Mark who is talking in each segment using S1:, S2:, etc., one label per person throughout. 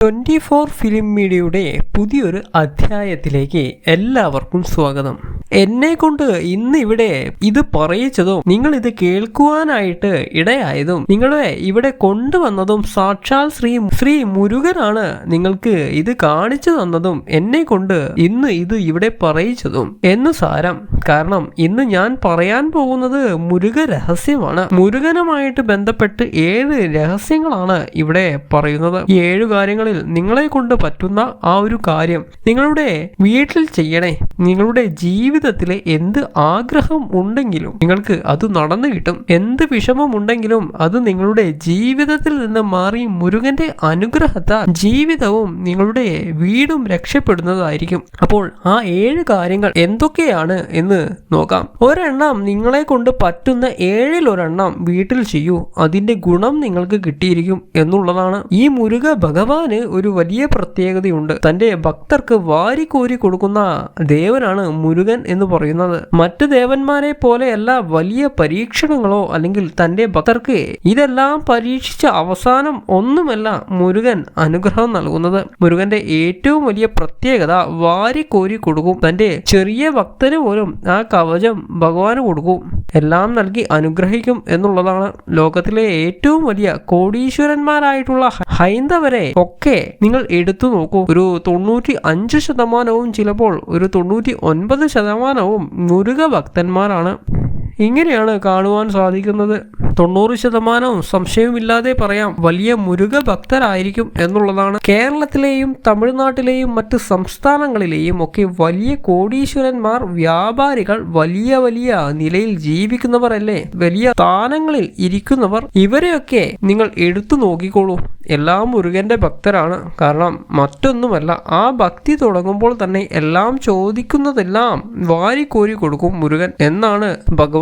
S1: Twenty four film മീഡിയയുടെ പുതിയൊരു അധ്യായത്തിലേക്ക് എല്ലാവർക്കും സ്വാഗതം. എന്നെ കൊണ്ട് ഇന്ന് ഇവിടെ ഇത് പറയിച്ചതും നിങ്ങൾ ഇത് കേൾക്കുവാനായിട്ട് ഇടയായതും നിങ്ങളെ ഇവിടെ കൊണ്ടുവന്നതും സാക്ഷാൽ ശ്രീ ശ്രീ മുരുകനാണ് നിങ്ങൾക്ക് ഇത് കാണിച്ചു തന്നതും എന്നെ കൊണ്ട് ഇന്ന് ഇത് ഇവിടെ പറയിച്ചതും എന്ന് സാരം. കാരണം ഇന്ന് ഞാൻ പറയാൻ പോകുന്നത് മുരുക രഹസ്യമാണ്. മുരുകനുമായിട്ട് ബന്ധപ്പെട്ട് ഏഴ് രഹസ്യങ്ങളാണ് ഇവിടെ പറയുന്നത്. ഏഴ് ഏഴു കാര്യങ്ങളിൽ നിങ്ങളെ കൊണ്ട് പറ്റുന്ന ആ ഒരു കാര്യം നിങ്ങളുടെ വീട്ടിൽ ചെയ്യണേ. നിങ്ങളുടെ ജീവിതത്തിലെ എന്ത് ആഗ്രഹം ഉണ്ടെങ്കിലും നിങ്ങൾക്ക് അത് നടന്നു കിട്ടും. എന്ത് വിഷമം ഉണ്ടെങ്കിലും അത് നിങ്ങളുടെ ജീവിതത്തിൽ നിന്ന് മാറി മുരുകന്റെ അനുഗ്രഹത്താൽ ജീവിതവും നിങ്ങളുടെ വീടും രക്ഷപ്പെടുന്നതായിരിക്കും. അപ്പോൾ ആ ഏഴ് കാര്യങ്ങൾ എന്തൊക്കെയാണ് എന്ന് നോക്കാം. ഒരെണ്ണം നിങ്ങളെ കൊണ്ട് പറ്റുന്ന ഏഴിൽ ഒരെണ്ണം വീട്ടിൽ ചെയ്യൂ. അതിന്റെ ഗുണം നിങ്ങൾക്ക് കിട്ടിയിരിക്കും എന്നുള്ളതാണ്. ഈ മുരുക ഭഗവാന് ഒരു വലിയ പ്രത്യേകതയുണ്ട്. തന്റെ ഭക്തർക്ക് വാരിക്കോരി കൊടുക്കുന്ന ദേവനാണ് മുരുകൻ എന്ന് പറയുന്നത്. മറ്റു ദേവന്മാരെ പോലെയല്ല വലിയ പരീക്ഷണങ്ങളോ അല്ലെങ്കിൽ തന്റെ ഭക്തർക്ക് ഇതെല്ലാം പരീക്ഷിച്ച അവസാനം ഒന്നുമല്ല മുരുകൻ അനുഗ്രഹം നൽകുന്നത്. മുരുകന്റെ ഏറ്റവും വലിയ പ്രത്യേകത വാരിക്കോരി കൊടുക്കും. തന്റെ ചെറിയ ഭക്തന് പോലും ആ കവചം ഭഗവാന് കൊടുക്കും. എല്ലാം നൽകി അനുഗ്രഹിക്കും എന്നുള്ളതാണ് ലോകത്തിലെ ഏറ്റവും വലിയ കോടീശ്വരന്മാരായിട്ടുള്ള ഹൈന്ദവരെ ഒക്കെ നിങ്ങൾ എടുത്തു നോക്കൂ. ഒരു തൊണ്ണൂറ്റി അഞ്ച് ശതമാനവും ചിലപ്പോൾ ഒരു തൊണ്ണൂറ്റി ഒൻപത് ശതമാനവും മുരുക ഭക്തന്മാരാണ് ഇങ്ങനെയാണ് കാണുവാൻ സാധിക്കുന്നത്. തൊണ്ണൂറ് ശതമാനവും സംശയമില്ലാതെ പറയാം വലിയ മുരുക ഭക്തരായിരിക്കും എന്നുള്ളതാണ്. കേരളത്തിലെയും തമിഴ്നാട്ടിലെയും മറ്റ് സംസ്ഥാനങ്ങളിലെയും ഒക്കെ വലിയ കോടീശ്വരന്മാർ വ്യാപാരികൾ വലിയ വലിയ നിലയിൽ ജീവിക്കുന്നവരല്ലേ വലിയ സ്ഥാനങ്ങളിൽ ഇരിക്കുന്നവർ ഇവരെയൊക്കെ നിങ്ങൾ എടുത്തു നോക്കിക്കോളൂ. എല്ലാം മുരുകന്റെ ഭക്തരാണ്. കാരണം മറ്റൊന്നുമല്ല ആ ഭക്തി തുടങ്ങുമ്പോൾ തന്നെ എല്ലാം ചോദിക്കുന്നതെല്ലാം വാരിക്കോരി കൊടുക്കും മുരുകൻ എന്നാണ്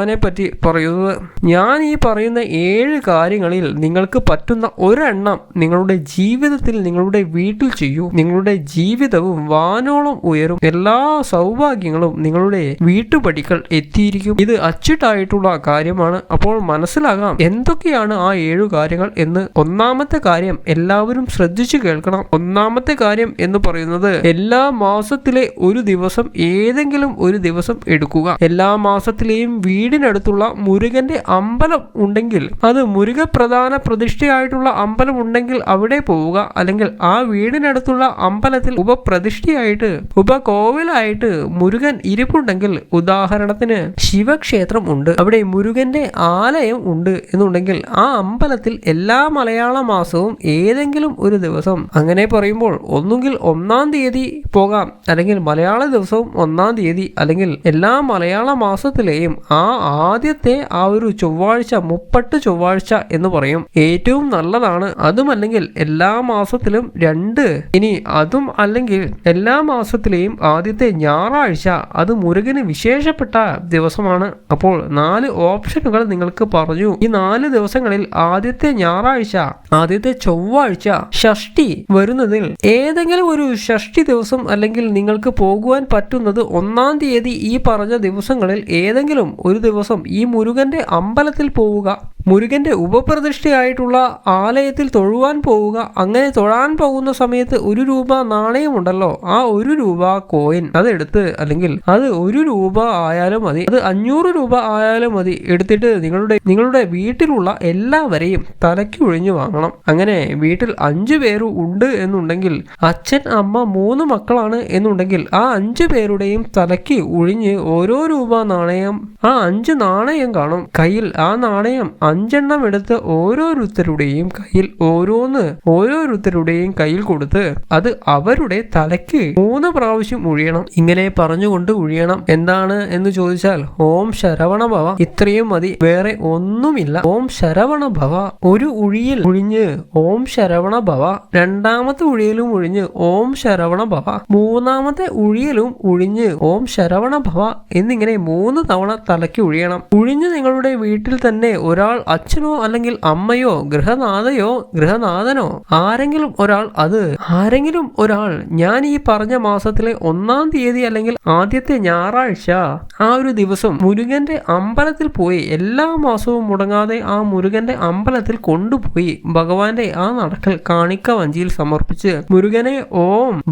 S1: ഭഗവാനെ പറ്റി പറയുന്നത് ഞാൻ ഈ പറയുന്ന ഏഴ് കാര്യങ്ങളിൽ നിങ്ങൾക്ക് പറ്റുന്ന ഒരെണ്ണം നിങ്ങളുടെ ജീവിതത്തിൽ നിങ്ങളുടെ വീട്ടിൽ ചെയ്യൂ. നിങ്ങളുടെ ജീവിതവും വാനോളം ഉയരും. എല്ലാ സൗഭാഗ്യങ്ങളും നിങ്ങളുടെ വീട്ടുപടികൾ എത്തിയിരിക്കും. ഇത് അച്ചിട്ടായിട്ടുള്ള കാര്യമാണ്. അപ്പോൾ മനസ്സിലാകാം എന്തൊക്കെയാണ് ആ ഏഴു കാര്യങ്ങൾ എന്ന്. ഒന്നാമത്തെ കാര്യം എല്ലാവരും ശ്രദ്ധിച്ചു കേൾക്കണം. ഒന്നാമത്തെ കാര്യം എന്ന് പറയുന്നത് എല്ലാ മാസത്തിലെ ഒരു ദിവസം ഏതെങ്കിലും ഒരു ദിവസം എടുക്കുക. എല്ലാ മാസത്തിലെയും വീടിനടുത്തുള്ള മുരുകന്റെ അമ്പലം ഉണ്ടെങ്കിൽ അത് മുരുക പ്രധാന പ്രതിഷ്ഠയായിട്ടുള്ള അമ്പലം ഉണ്ടെങ്കിൽ അവിടെ പോവുക. അല്ലെങ്കിൽ ആ വീടിനടുത്തുള്ള അമ്പലത്തിൽ ഉപപ്രതിഷ്ഠയായിട്ട് ഉപകോവിലായിട്ട് മുരുകൻ ഇരിപ്പുണ്ടെങ്കിൽ ഉദാഹരണത്തിന് ശിവക്ഷേത്രം ഉണ്ട് അവിടെ മുരുകന്റെ ആലയം ഉണ്ട് എന്നുണ്ടെങ്കിൽ ആ അമ്പലത്തിൽ എല്ലാ മലയാള മാസവും ഏതെങ്കിലും ഒരു ദിവസം അങ്ങനെ പറയുമ്പോൾ ഒന്നുകിൽ ഒന്നാം തീയതി പോകാം അല്ലെങ്കിൽ മലയാള ദിവസവും ഒന്നാം തീയതി അല്ലെങ്കിൽ എല്ലാ മലയാള മാസത്തിലെയും ആ ആദ്യത്തെ ആ ഒരു ചൊവ്വാഴ്ച മുപ്പട്ട് ചൊവ്വാഴ്ച എന്ന് പറയും. ഏറ്റവും നല്ലതാണ് അതുമല്ലെങ്കിൽ എല്ലാ മാസത്തിലും രണ്ട്. ഇനി അതും അല്ലെങ്കിൽ എല്ലാ മാസത്തിലെയും ആദ്യത്തെ ഞായറാഴ്ച അത് മുരുകന് വിശേഷപ്പെട്ട ദിവസമാണ്. അപ്പോൾ നാല് ഓപ്ഷനുകൾ നിങ്ങൾക്ക് പറഞ്ഞു. ഈ നാല് ദിവസങ്ങളിൽ ആദ്യത്തെ ഞായറാഴ്ച ആദ്യത്തെ ചൊവ്വാഴ്ച ഷഷ്ടി വരുന്നതിൽ ഏതെങ്കിലും ഒരു ഷഷ്ടി ദിവസം അല്ലെങ്കിൽ നിങ്ങൾക്ക് പോകുവാൻ പറ്റുന്നത് ഒന്നാം തീയതി ഈ പറഞ്ഞ ദിവസങ്ങളിൽ ഏതെങ്കിലും ഒരു ദിവസം ഈ മുരുകന്റെ അമ്പലത്തിൽ പോവുക. മുരുകന്റെ ഉപപ്രതിഷ്ഠയായിട്ടുള്ള ആലയത്തിൽ തൊഴുവാൻ പോവുക അങ്ങനെ തൊഴാൻ പോകുന്ന സമയത്ത് ഒരു രൂപ നാണയമുണ്ടല്ലോ ആ ഒരു രൂപ കോയിൻ അതെടുത്ത് അല്ലെങ്കിൽ അത് ഒരു രൂപ ആയാലും മതി അത് അഞ്ഞൂറ് രൂപ ആയാലും മതി എടുത്തിട്ട് നിങ്ങളുടെ നിങ്ങളുടെ വീട്ടിലുള്ള എല്ലാവരെയും തലയ്ക്ക് ഒഴിഞ്ഞു വാങ്ങണം. അങ്ങനെ വീട്ടിൽ അഞ്ചു പേര് ഉണ്ട് എന്നുണ്ടെങ്കിൽ അച്ഛൻ അമ്മ മൂന്ന് മക്കളാണ് എന്നുണ്ടെങ്കിൽ ആ അഞ്ചു പേരുടെയും തലയ്ക്ക് ഒഴിഞ്ഞ് ഓരോ രൂപ നാണയം ആ അഞ്ച് നാണയം കാണും. കയ്യിൽ ആ നാണയം അഞ്ചെണ്ണം എടുത്ത് ഓരോരുത്തരുടെയും കയ്യിൽ ഓരോന്ന് ഓരോരുത്തരുടെയും കയ്യിൽ കൊടുത്ത് അത് അവരുടെ തലയ്ക്ക് മൂന്ന് പ്രാവശ്യം ഉഴിയണം. ഇങ്ങനെ പറഞ്ഞുകൊണ്ട് ഉഴിയണം. എന്താണ് എന്ന് ചോദിച്ചാൽ ഓം ശരവണ ഭവ. ഇത്രയും മതി. വേറെ ഒന്നുമില്ല. ഓം ശരവണ ഭവ. ഒരു ഉഴിയിൽ ഒഴിഞ്ഞ് ഓം ശരവണ ഭവ. രണ്ടാമത്തെ ഉഴിയിലും ഒഴിഞ്ഞ് ഓം ശരവണ ഭവ. മൂന്നാമത്തെ ഉഴിയിലും ഒഴിഞ്ഞ് ഓം ശരവണ ഭവ എന്നിങ്ങനെ മൂന്ന് തവണ തലയ്ക്ക് ഉഴിയണം. ഉഴിഞ്ഞ് നിങ്ങളുടെ വീട്ടിൽ തന്നെ ഒരാൾ അച്ഛനോ അല്ലെങ്കിൽ അമ്മയോ ഗൃഹനാഥയോ ഗൃഹനാഥനോ? ആരെങ്കിലും ഒരാൾ അത്. ആരെങ്കിലും ഒരാൾ ഞാൻ ഈ പറഞ്ഞ മാസത്തിലെ ഒന്നാം തീയതി അല്ലെങ്കിൽ ആദ്യത്തെ ഞായറാഴ്ച ആ ഒരു ദിവസം മുരുകന്റെ അമ്പലത്തിൽ പോയി എല്ലാ മാസവും മുടങ്ങാതെ ആ മുരുകന്റെ അമ്പലത്തിൽ കൊണ്ടുപോയി ഭഗവാന്റെ ആ നടക്കൽ കാണിക്ക വഞ്ചിയിൽ സമർപ്പിച്ച് മുരുകനെ ഓം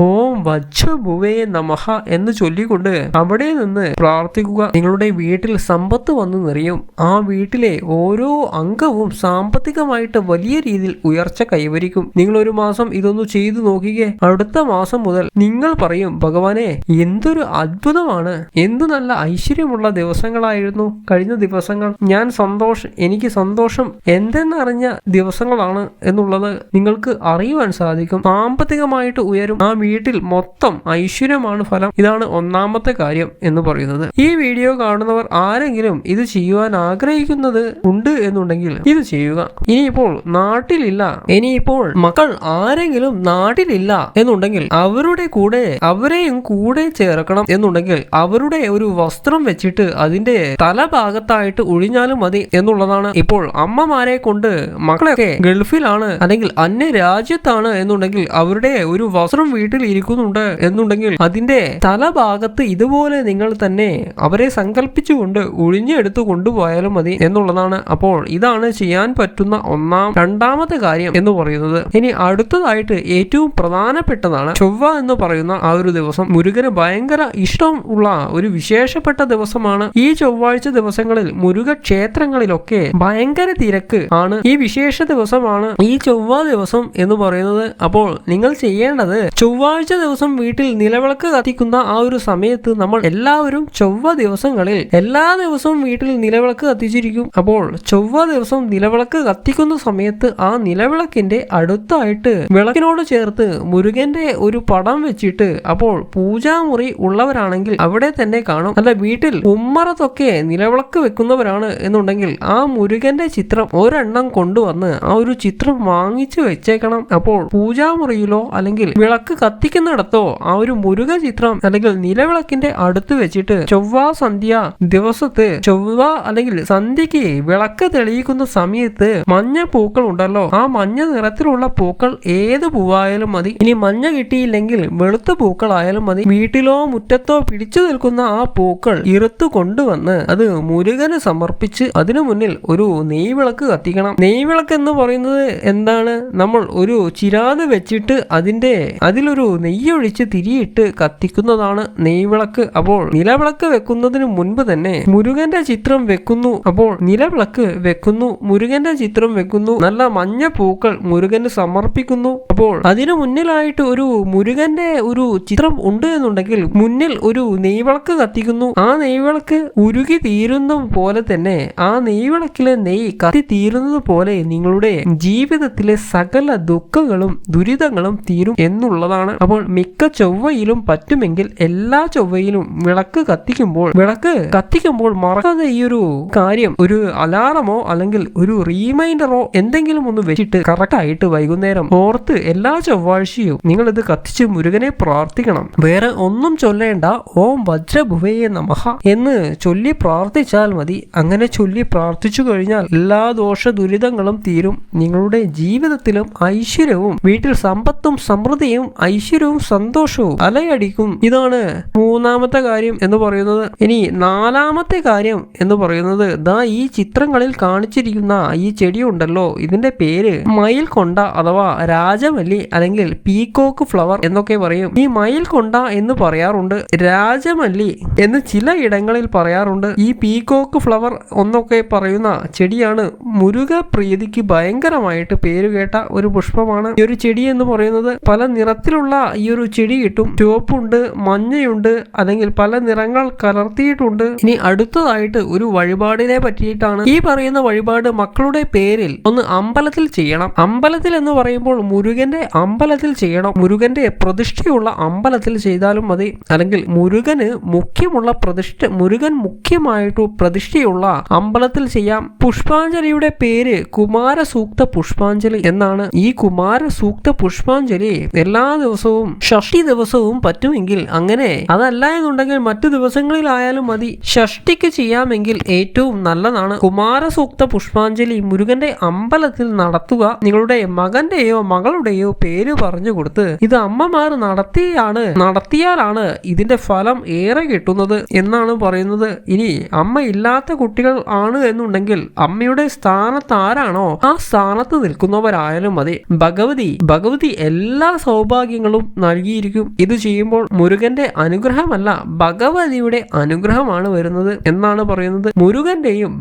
S1: ഓം വജ്രഭുവേ നമഹ എന്ന് ചൊല്ലിക്കൊണ്ട് അവിടെ നിന്ന് പ്രാർത്ഥിക്കുക. നിങ്ങളുടെ വീട്ടിൽ സമ്പത്ത് വന്നു നിറയും. ആ വീട്ടിലെ ഓരോ അംഗവും സാമ്പത്തികമായിട്ട് വലിയ രീതിയിൽ ഉയർച്ച കൈവരിക്കും. നിങ്ങൾ ഒരു മാസം ഇതൊന്ന് ചെയ്തു നോക്കിക്കേ. അടുത്ത മാസം മുതൽ നിങ്ങൾ പറയും ഭഗവാനെ എന്തൊരു അത്ഭുതമാണ്. എന്തു നല്ല ഐശ്വര്യമുള്ള ദിവസങ്ങളായിരുന്നു. കഴിഞ്ഞ ദിവസങ്ങൾ ഞാൻ സന്തോഷം എനിക്ക് സന്തോഷം എന്തെന്നറിഞ്ഞ ദിവസങ്ങളാണ് എന്നുള്ളത് നിങ്ങൾക്ക് അറിയുവാൻ സാധിക്കും. സാമ്പത്തികമായിട്ട് ഉയരും. ആ വീട്ടിൽ മൊത്തം ഐശ്വര്യമാണ് ഫലം. ഇതാണ് ഒന്നാമത്തെ കാര്യം എന്ന് പറയുന്നത്. ഈ വീഡിയോ കാണുന്നവർ ആരെങ്കിലും ഇത് ചെയ്യുവാൻ ആഗ്രഹിക്കുന്നത് ഉണ്ട് എന്നുണ്ടെങ്കിൽ ഇത് ചെയ്യുക. ഇനിയിപ്പോൾ നാട്ടിലില്ല. ഇനിയിപ്പോൾ മക്കൾ ആരെങ്കിലും നാട്ടിലില്ല എന്നുണ്ടെങ്കിൽ അവരുടെ കൂടെ അവരെയും കൂടെ ചേർക്കണം എന്നുണ്ടെങ്കിൽ അവരുടെ ഒരു വസ്ത്രം വെച്ചിട്ട് അതിന്റെ തലഭാഗത്തായിട്ട് ഒഴിഞ്ഞാലും മതി എന്നുള്ളതാണ്. ഇപ്പോൾ അമ്മമാരെ കൊണ്ട് മക്കളൊക്കെ ഗൾഫിലാണ് അല്ലെങ്കിൽ അന്യ രാജ്യത്താണ് എന്നുണ്ടെങ്കിൽ അവരുടെ ഒരു വസ്ത്രം വീട്ടിൽ ഇരിക്കുന്നുണ്ട് എന്നുണ്ടെങ്കിൽ അതിന്റെ തലഭാഗത്ത് ഇതുപോലെ നിങ്ങൾ തന്നെ അവരെ സങ്കല്പിച്ചുകൊണ്ട് ഒഴിഞ്ഞെടുത്ത് കൊണ്ടുപോയാലും മതി എന്നുള്ളതാണ് അപ്പോൾ ഇതാണ് ചെയ്യാൻ പറ്റുന്ന ഒന്നാം രണ്ടാമത്തെ കാര്യം എന്ന് പറയുന്നത്. ഇനി അടുത്തതായിട്ട് ഏറ്റവും പ്രധാനപ്പെട്ടതാണ് ചൊവ്വ എന്ന് പറയുന്ന ആ ഒരു ദിവസം. മുരുകന് ഭയങ്കര ഇഷ്ടം ഉള്ള ഒരു വിശേഷപ്പെട്ട ദിവസമാണ് ഈ ചൊവ്വാഴ്ച ദിവസങ്ങളിൽ മുരുക ക്ഷേത്രങ്ങളിലൊക്കെ ഭയങ്കര തിരക്ക് ആണ്. ഈ വിശേഷ ദിവസമാണ് ഈ ചൊവ്വ ദിവസം എന്ന് പറയുന്നത്. അപ്പോൾ നിങ്ങൾ ചെയ്യേണ്ടത് ചൊവ്വാഴ്ച ദിവസം വീട്ടിൽ നിലവിളക്ക് കത്തിക്കുന്ന ആ ഒരു സമയത്ത് നമ്മൾ എല്ലാവരും ചൊവ്വ ദിവസങ്ങളിൽ എല്ലാ ദിവസവും വീട്ടിൽ നിലവിളക്ക് കത്തിച്ചിരിക്കും. അപ്പോൾ ചൊവ്വ ദിവസം നിലവിളക്ക് കത്തിക്കുന്ന സമയത്ത് ആ നിലവിളക്കിന്റെ അടുത്തായിട്ട് വിളക്കിനോട് ചേർത്ത് മുരുകന്റെ ഒരു പടം വെച്ചിട്ട് അപ്പോൾ പൂജാമുറി ഉള്ളവരാണെങ്കിൽ അവിടെ തന്നെ കാണും. അല്ല വീട്ടിൽ ഉമ്മറത്തൊക്കെ നിലവിളക്ക് വെക്കുന്നവരാണ് എന്നുണ്ടെങ്കിൽ ആ മുരുകന്റെ ചിത്രം ഒരെണ്ണം കൊണ്ടുവന്ന് ആ ഒരു ചിത്രം വാങ്ങിച്ചു വെച്ചേക്കണം. അപ്പോൾ പൂജാമുറിയിലോ അല്ലെങ്കിൽ വിളക്ക് കത്തിക്കുന്നിടത്തോ ആ ഒരു മുരുക ചിത്രം അല്ലെങ്കിൽ നിലവിളക്കിന്റെ അടുത്ത് വെച്ചിട്ട് ചൊവ്വ സന്ധ്യ ദിവസത്തെ ചൊവ്വ അല്ലെങ്കിൽ സന്ധ്യക്ക് വിളക്ക് തെളിയിക്കുന്ന സമയത്ത് മഞ്ഞ പൂക്കൾ ഉണ്ടല്ലോ. ആ മഞ്ഞ നിറത്തിലുള്ള പൂക്കൾ ഏത് പൂവായാലും മതി. ഇനി മഞ്ഞ കിട്ടിയില്ലെങ്കിൽ വെളുത്ത പൂക്കളായാലും മതി. വീട്ടിലോ മുറ്റത്തോ പിടിച്ചു നിൽക്കുന്ന ആ പൂക്കൾ ഇറുത്തു കൊണ്ടുവന്ന് അത് മുരുകന് സമർപ്പിച്ച് അതിനു മുന്നിൽ ഒരു നെയ്വിളക്ക് കത്തിക്കണം. നെയ്വിളക്ക് എന്ന് പറയുന്നത് എന്താണ്? നമ്മൾ ഒരു ചിരാത് വെച്ചിട്ട് അതിന്റെ അതിലൊരു നെയ്യൊഴിച്ച് തിരിയിട്ട് കത്തിക്കുന്നതാണ് നെയ്വിളക്ക്. അപ്പോൾ നിലവിളക്ക് വെക്കുന്നതിന് മുൻപ് തന്നെ മുരുകന്റെ ചിത്രം വെക്കുന്നു. അപ്പോൾ നിലവിളക്ക് വെക്കുന്നു മുരുകന്റെ ചിത്രം വെക്കുന്നു നല്ല മഞ്ഞ പൂക്കൾ മുരുകന് സമർപ്പിക്കുന്നു. അപ്പോൾ അതിനു മുന്നിലായിട്ട് ഒരു മുരുകന്റെ ഒരു ചിത്രം ഉണ്ട് എന്നുണ്ടെങ്കിൽ മുന്നിൽ ഒരു നെയ്വിളക്ക് കത്തിക്കുന്നു. ആ നെയ്വിളക്ക് ഉരുകി തീരുന്ന പോലെ തന്നെ ആ നെയ്വിളക്കിലെ നെയ് കത്തി തീരുന്നത് പോലെ നിങ്ങളുടെ ജീവിതത്തിലെ സകല ദുഃഖങ്ങളും ദുരിതങ്ങളും തീരും എന്നുള്ളതാണ്. അപ്പോൾ മിക്ക ചൊവ്വയിലും പറ്റുമെങ്കിൽ എല്ലാ ചൊവ്വയിലും വിളക്ക് കത്തിക്കുമ്പോൾ വിളക്ക് കത്തിക്കുമ്പോൾ മറക്കാതെ ഈ ഒരു കാര്യം ഒരു അലാറമോ അല്ലെങ്കിൽ ഒരു റീമൈൻഡറോ എന്തെങ്കിലും ഒന്ന് വെച്ചിട്ട് കറക്റ്റ് ആയിട്ട് വൈകുന്നേരം ഓർത്ത് എല്ലാ ചൊവ്വാഴ്ചയും നിങ്ങൾ ഇത് കത്തിച്ച് മുരുകനെ പ്രാർത്ഥിക്കണം. വേറെ ഒന്നും ചൊല്ലേണ്ട. ഓം വജ്രഭുവയെ നമഹ എന്ന് ചൊല്ലി പ്രാർത്ഥിച്ചാൽ മതി. അങ്ങനെ ചൊല്ലി പ്രാർത്ഥിച്ചു കഴിഞ്ഞാൽ എല്ലാ ദോഷ ദുരിതങ്ങളും തീരും. നിങ്ങളുടെ ജീവിതത്തിലും ഐശ്വര്യവും വീട്ടിൽ സമ്പത്തും സമൃദ്ധിയും ഐശ്വര്യവും സന്തോഷവും അലയടിക്കും. ഇതാണ് മൂന്നാമത്തെ കാര്യം എന്ന് പറയുന്നത്. ഇനി നാലാമത്തെ കാര്യം എന്ന് പറയുന്നത് ദാ ഈ ചിത്രങ്ങളിൽ കാണിച്ചിരിക്കുന്ന ഈ ചെടി ഉണ്ടല്ലോ ഇതിന്റെ പേര് മയിൽ കൊണ്ട അഥവാ രാജമല്ലി അല്ലെങ്കിൽ പീകോക്ക് ഫ്ലവർ എന്നൊക്കെ പറയും. ഈ മയിൽ കൊണ്ട എന്ന് പറയാറുണ്ട് രാജമല്ലി എന്ന് ചില ഇടങ്ങളിൽ പറയാറുണ്ട്. ഈ പീകോക്ക് ഫ്ലവർ ഒന്നൊക്കെ പറയുന്ന ചെടിയാണ് മുരുക പ്രീതിക്ക് ഭയങ്കരമായിട്ട് പേരുകേട്ട ഒരു പുഷ്പമാണ്. ഈ ഒരു ചെടി എന്ന് പറയുന്നത് പല നിറത്തിലുള്ള ഈ ഒരു ചെടി കിട്ടും ചുവപ്പുണ്ട് മഞ്ഞയുണ്ട് അല്ലെങ്കിൽ പല നിറങ്ങൾ കലർത്തിയിട്ടുണ്ട്. ഇനി അടുത്തതായിട്ട് ഒരു വഴിപാടിനെ പറ്റിയിട്ടാണ് ഈ പറയുന്ന വഴിപാട് മക്കളുടെ പേരിൽ ഒന്ന് അമ്പലത്തിൽ ചെയ്യണം. അമ്പലത്തിൽ എന്ന് പറയുമ്പോൾ മുരുകന്റെ അമ്പലത്തിൽ ചെയ്യണം. മുരുകന്റെ പ്രതിഷ്ഠയുള്ള അമ്പലത്തിൽ ചെയ്താലും മതി. അല്ലെങ്കിൽ മുരുകന് മുഖ്യമുള്ള പ്രതിഷ്ഠ മുരുകൻ മുഖ്യമായിട്ട് പ്രതിഷ്ഠയുള്ള അമ്പലത്തിൽ ചെയ്യാം. പുഷ്പാഞ്ജലിയുടെ പേര് കുമാരസൂക്ത പുഷ്പാഞ്ജലി എന്നാണ്. ഈ കുമാരസൂക്ത പുഷ്പാഞ്ജലി എല്ലാ ദിവസവും ഷഷ്ടി ദിവസവും പറ്റുമെങ്കിൽ അങ്ങനെ അതല്ല എന്നുണ്ടെങ്കിൽ മറ്റു ദിവസങ്ങളിലായാലും മതി. ഷഷ്ടിക്ക് ചെയ്യാമെങ്കിൽ ഏറ്റവും നല്ലതാണ്. കുമാരസൂക്ത പുഷ്പാഞ്ജലി മുരുകന്റെ അമ്പലത്തിൽ നടത്തുക നിങ്ങളുടെ മകന്റെയോ മകളുടെയോ പേര് പറഞ്ഞു കൊടുത്ത് ഇത് അമ്മമാർ നടത്തിയാണ് നടത്തിയാലാണ് ഇതിന്റെ ഫലം ഏറെ കിട്ടുന്നത് എന്നാണ് പറയുന്നത്. ഇനി അമ്മ ഇല്ലാത്ത കുട്ടികൾ ആണ് എന്നുണ്ടെങ്കിൽ അമ്മയുടെ സ്ഥാനത്ത് ആരാണോ ആ സ്ഥാനത്ത് നിൽക്കുന്നവരായാലും മതി. ഭഗവതി ഭഗവതി എല്ലാ സൗഭാഗ്യങ്ങളും നൽകിയിരിക്കും. ഇത് ചെയ്യുമ്പോൾ മുരുകന്റെ അനുഗ്രഹമല്ല ഭഗവതിയുടെ അനുഗ്രഹമാണ് വരുന്നത് എന്നാണ് പറയുന്നത്. മുരുകന്റെയും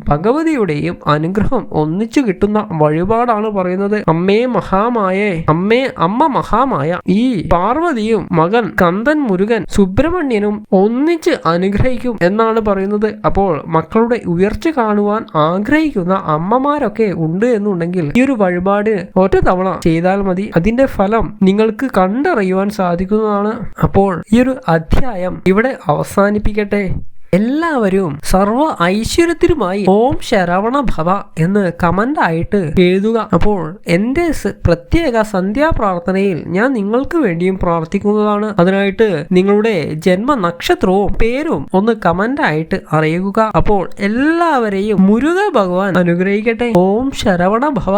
S1: ഭഗവതിയുടെയും അനുഗ്രഹം ഒന്നിച്ചു കിട്ടുന്ന വഴിപാടാണ് പറയുന്നത്. അമ്മേ മഹാമായേ അമ്മേ അമ്മ മഹാമായ ഈ പാർവതിയും മകൻ കന്ദൻ മുരുകൻ സുബ്രഹ്മണ്യനും ഒന്നിച്ച് അനുഗ്രഹിക്കും എന്നാണ് പറയുന്നത്. അപ്പോൾ മക്കളുടെ ഉയർച്ച കാണുവാൻ ആഗ്രഹിക്കുന്ന അമ്മമാരൊക്കെ ഉണ്ട് എന്നുണ്ടെങ്കിൽ ഈ ഒരു വഴിപാട് ഒറ്റ തവണ ചെയ്താൽ മതി. അതിന്റെ ഫലം നിങ്ങൾക്ക് കണ്ടറിയുവാൻ സാധിക്കുന്നതാണ്. അപ്പോൾ ഈ ഒരു അധ്യായം ഇവിടെ അവസാനിപ്പിക്കട്ടെ. എല്ലാവരും സർവ ഐശ്വര്യത്തിനുമായി ഓം ശരവണ ഭവ എന്ന് കമന്റ് ആയിട്ട് എഴുതുക. അപ്പോൾ എന്റെ പ്രത്യേക പ്രത്യേക സന്ധ്യാപ്രാർത്ഥനയിൽ ഞാൻ നിങ്ങൾക്ക് വേണ്ടിയും പ്രാർത്ഥിക്കുന്നതാണ്. അതിനായിട്ട് നിങ്ങളുടെ ജന്മ നക്ഷത്രവും പേരും ഒന്ന് കമന്റ് ആയിട്ട് അറിയുക. അപ്പോൾ എല്ലാവരെയും മുരുക ഭഗവാൻ അനുഗ്രഹിക്കട്ടെ. ഓം ശരവണ ഭവ.